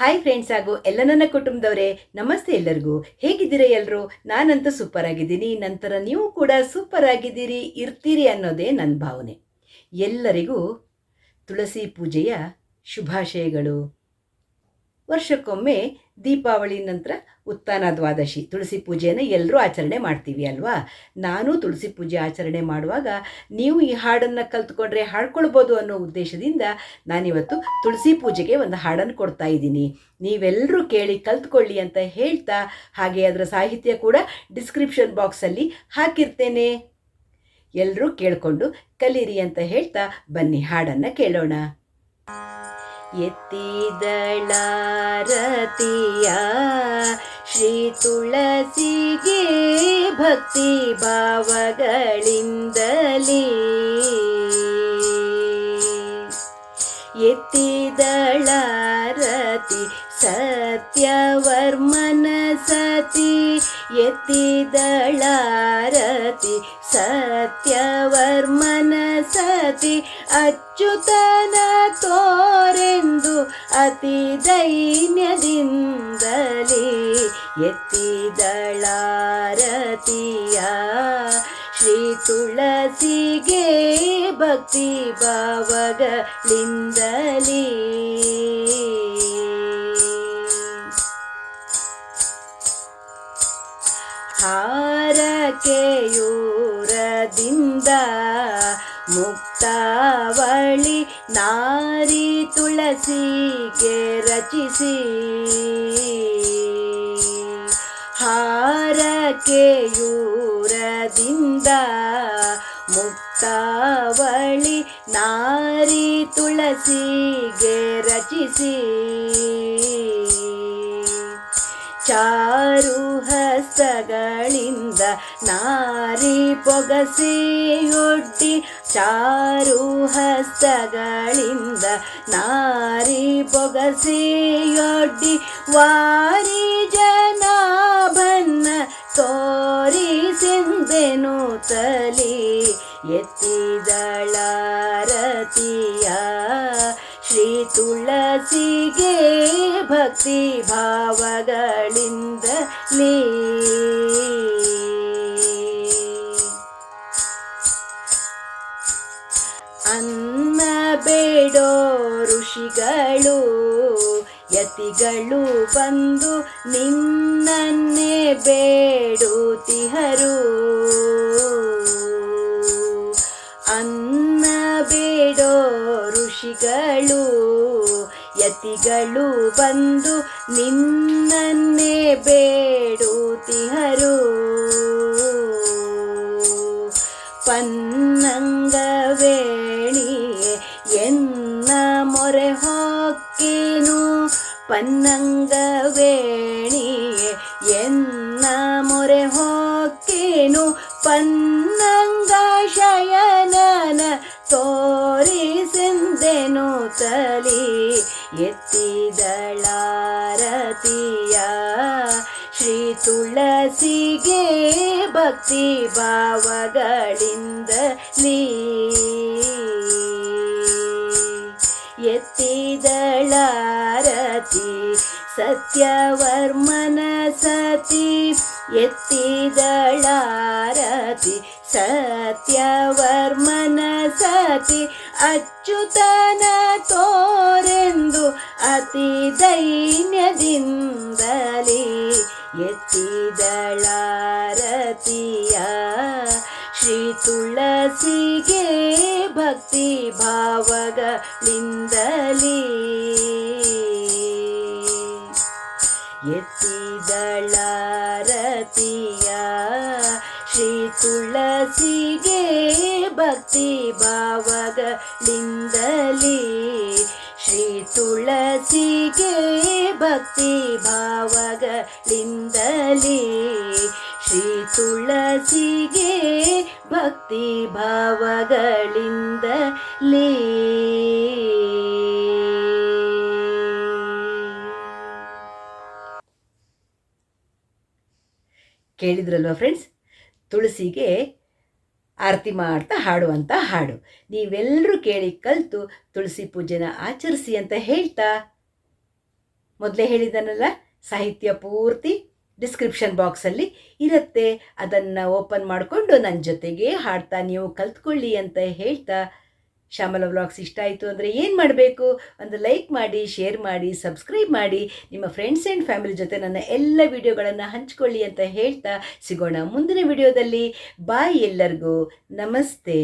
Hi friends ಹಾಗೂ ಎಲ್ಲ ನನ್ನ ಕುಟುಂಬದವರೇ, ನಮಸ್ತೆ ಎಲ್ಲರಿಗೂ. ಹೇಗಿದ್ದೀರಾ ಎಲ್ಲರೂ ನಾನಂತೂ ಸೂಪರ್ ಆಗಿದ್ದೀನಿ. ನಂತರ ನೀವು ಕೂಡ ಸೂಪರ್ ಆಗಿದ್ದೀರಿ, ಇರ್ತೀರಿ ಅನ್ನೋದೇ ನನ್ನ ಭಾವನೆ. ಎಲ್ಲರಿಗೂ ತುಳಸಿ ಪೂಜೆಯ ಶುಭಾಶಯಗಳು. ವರ್ಷಕ್ಕೊಮ್ಮೆ ದೀಪಾವಳಿ ನಂತರ ಉತ್ಥಾನ ದ್ವಾದಶಿ. ತುಳಸಿ ಪೂಜೆಯನ್ನು ಎಲ್ಲರೂ ಆಚರಣೆ ಮಾಡ್ತೀವಿ ಅಲ್ವಾ? ನಾನು ತುಳಸಿ ಪೂಜೆ ಆಚರಣೆ ಮಾಡುವಾಗ ನೀವು ಈ ಹಾಡನ್ನು ಕಲ್ತ್ಕೊಂಡ್ರೆ ಹಾಡ್ಕೊಳ್ಬೋದು ಅನ್ನೋ ಉದ್ದೇಶದಿಂದ ನಾನಿವತ್ತು ತುಳಸಿ ಪೂಜೆಗೆ ಒಂದು ಹಾಡನ್ನು ಕೊಡ್ತಾ ಇದ್ದೀನಿ. ನೀವೆಲ್ಲರೂ ಕೇಳಿ ಕಲ್ತ್ಕೊಳ್ಳಿ ಅಂತ ಹೇಳ್ತಾ ಹಾಗೆ ಅದರ ಸಾಹಿತ್ಯ ಕೂಡ ಡಿಸ್ಕ್ರಿಪ್ಷನ್ ಬಾಕ್ಸಲ್ಲಿ ಹಾಕಿರ್ತೇನೆ. ಎಲ್ಲರೂ ಕೇಳಿಕೊಂಡು ಕಲೀರಿ ಅಂತ ಹೇಳ್ತಾ ಬನ್ನಿ ಹಾಡನ್ನು ಕೇಳೋಣ. ಎತ್ತಿದಳಾರತಿಯ ಶ್ರೀ ತುಳಸಿಗೆ ಭಕ್ತಿ ಭಾವಗಳಿಂದಲೇ. ಎತ್ತಿದಳಾರತಿ ಸತ್ಯವರ್ಮನ ಸತಿ ಎತ್ತಿದಳಾರತಿ ಸತ್ಯವರ್ಮನ ಸತಿ ಅಚ್ಯುತನ ತೋರೆಂದು ಅತಿ ದೈನ್ಯದಿಂದಲೇ ಎತ್ತಿದಳಾರತಿಯ. ಶ್ರೀ ತುಳಸಿಗೆ ಭಕ್ತಿ ಭಾವಗಳಿಂದಲೇ. ಹಾರಕೆಯೂರದಿಂದ ಮುಕ್ತಾವಳಿ ನಾರಿ ತುಳಸಿಗೆ ರಚಿಸಿ. ಹಾರಕೆಯೂರದಿಂದ ಮುಕ್ತಾವಳಿ ನಾರಿ ತುಳಸಿಗೆ ರಚಿಸಿ. ಚಾರು ಹಸ್ತಗಳಿಂದ ನಾರಿ ಪೊಗಸಿಯೊಡ್ಡಿ ಚಾರು ಹಸ್ತಗಳಿಂದ ನಾರಿ ಪೊಗಸಿಯೊಡ್ಡಿ ವಾರಿ ಜನಾಭನ್ನ ತೋರಿಸೆಂದೆನು ತಲಿ ಎತ್ತಿದಳಾರತಿಯ ಶ್ರೀ ತುಳಸಿಗೆ ಭಕ್ತಿ ಭಾವಗಳಿಂದಲೇ ಅನ್ನ ಬೇಡೋ ಋಷಿಗಳು ಯತಿಗಳು ಬಂದು ನಿನ್ನನ್ನೇ ಬೇಡುತ್ತಿಹರು. ಯತಿಗಳು ಬಂದು ನಿನ್ನನ್ನೇ ಬೇಡುತ್ತಿಹರು ಪನ್ನಂಗವೇಣಿಯೇ ಎನ್ನ ಮೊರೆ ಹೊಕ್ಕೇನು ಪನ್ನಂಗವೇಣಿಯೇ ಎನ್ನ ಮೊರೆ ಹೊಕ್ಕೇನು ಪನ್ನಂಗ ತಲಿ ಎತ್ತಿದಳಾರತಿಯ ಶ್ರೀ ತುಳಸಿಗೆ ಭಕ್ತಿ ಭಾವಗಳಿಂದಲೇ ಎತ್ತಿದಳಾರತಿ ಸತ್ಯವರ್ಮನ ಸತಿ. ಎತ್ತಿದಳಾರತಿ ಸತ್ಯವರ್ಮನ ಸತಿ. ಅಚ್ಯುತನ ತೋರೆಂದು ಅತಿ ದೈನ್ಯದಿಂದಲೇ ಎತ್ತಿದಳಾರತಿಯ ಶ್ರೀ ತುಳಸಿಗೆ ಭಕ್ತಿ ಭಾವಗಳಿಂದಲೇ ಎತ್ತಿದಳಾರತಿಯ ಶ್ರೀ ತುಳಸಿಗೆ ಭಕ್ತಿ ಭಾವಗಳಿಂದಲೇ ಶ್ರೀ ತುಳಸಿಗೆ ಭಕ್ತಿ ಭಾವಗಳಿಂದಲೇ ಶ್ರೀ ತುಳಸಿಗೆ ಭಕ್ತಿ ಭಾವಗಳಿಂದಲೇ. ಕೇಳಿದ್ರಲ್ವ ಫ್ರೆಂಡ್ಸ್ ತುಳಸಿಗೆ ಆರತಿ ಮಾಡ್ತಾ ಹಾಡುವಂಥ ಹಾಡು. ನೀವೆಲ್ಲರೂ ಕೇಳಿ ಕಲಿತು ತುಳಸಿ ಪೂಜೆನ ಆಚರಿಸಿ ಅಂತ ಹೇಳ್ತಾ. ಮೊದಲೇ ಹೇಳಿದನಲ್ಲ, ಸಾಹಿತ್ಯ ಪೂರ್ತಿ ಡಿಸ್ಕ್ರಿಪ್ಷನ್ ಬಾಕ್ಸಲ್ಲಿ ಇರುತ್ತೆ. ಅದನ್ನು ಓಪನ್ ಮಾಡಿಕೊಂಡು ನನ್ನ ಜೊತೆಗೆ ಹಾಡ್ತಾ ನೀವು ಕಲ್ತ್ಕೊಳ್ಳಿ ಅಂತ ಹೇಳ್ತಾ. ಶ್ಯಾಮಲ ವ್ಲಾಗ್ಸ್ ಇಷ್ಟ ಆಯಿತು ಅಂದರೆ ಏನು ಮಾಡಬೇಕು ಒಂದು ಲೈಕ್ ಮಾಡಿ ಶೇರ್ ಮಾಡಿ ಸಬ್ಸ್ಕ್ರೈಬ್ ಮಾಡಿ, ನಿಮ್ಮ ಫ್ರೆಂಡ್ಸ್ ಆ್ಯಂಡ್ ಫ್ಯಾಮಿಲಿ ಜೊತೆ ನನ್ನ ಎಲ್ಲ ವಿಡಿಯೋಗಳನ್ನು ಹಂಚ್ಕೊಳ್ಳಿ ಅಂತ ಹೇಳ್ತಾ ಸಿಗೋಣ ಮುಂದಿನ ವಿಡಿಯೋದಲ್ಲಿ ಬಾಯ್ ಎಲ್ಲರಿಗೂ. ನಮಸ್ತೆ.